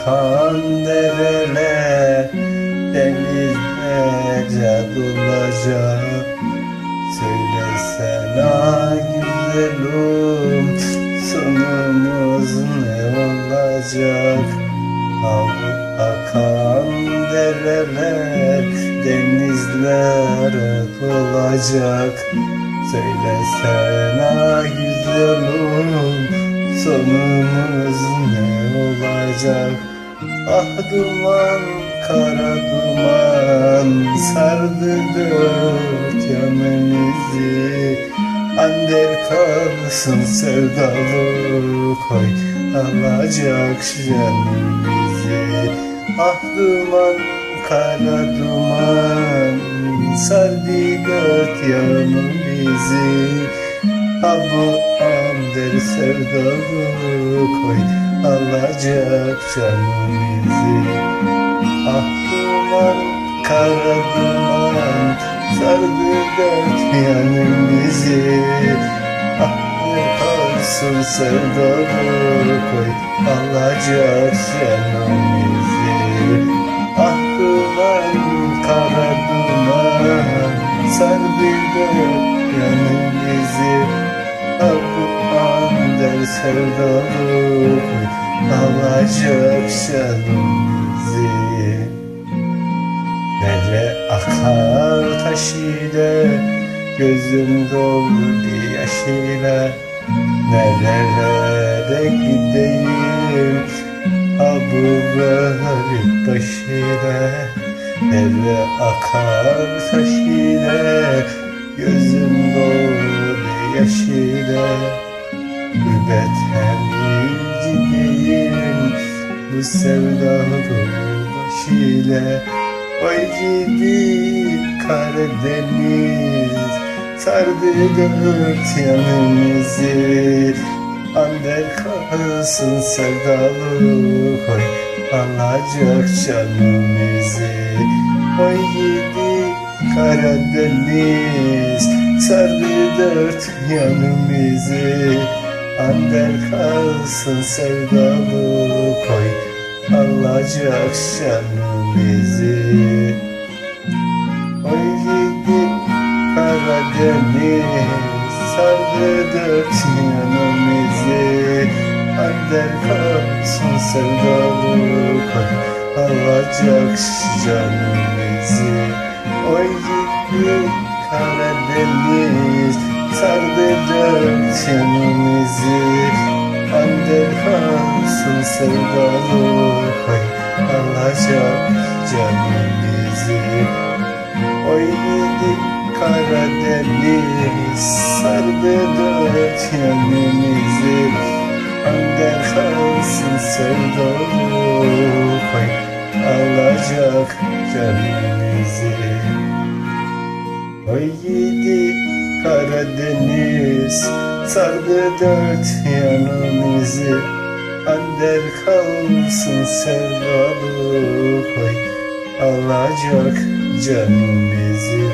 akan dereler denizlerce dolacak Söylesene güzelim sonumuz ne olacak? Bu akan dereler denizlere dolacak Söylesene güzelim sonumuz ne olacak Ah duman kara duman sardı dört yanımızı Ander kalsın sevdalı koy alacak canımızı Ah duman kara duman sardı dört yanımızı Ha bu ander sevdalı koy alacak canımızı. Ah duman kara duman sardı dört yanımızı. Ah ne kalsın sevdalı koy. Alacak canımızı. Ah duman kara duman sardı dört yanımızı. Ah bu ander sevdalı koy alacak canımızı Dere akar taş ile Gözüm doldu yaş ile Nerelere gideyim Ha bu garip baş ile Dere akar taş ile Gözüm doldu yaş ile Gurbetten gideyim Bu sevdalı baş ile Oy gidi Karadeniz Sardı dört yanımızı Ander kalsın sevdalı koy Alacak canımızı Oy gidi Karadeniz Sardı dört yanımızı Ander kalsın sevdalı koy alacak canımızı Oy gidi Karadeniz sardı dört yanımızı. Ander kalsın sevdalı koy alacak canımızı Oy gidi Karadeniz sardı dört yanımızı sevdalı koy alacak canımızı Oy gidi Karadeniz sardı dört yanımızı Ander kalsın sevdalı koy alacak canımızı Oy gidi Karadeniz sardı dört yanımızı Ander kalsın sevdalı koy. Alacak canımızı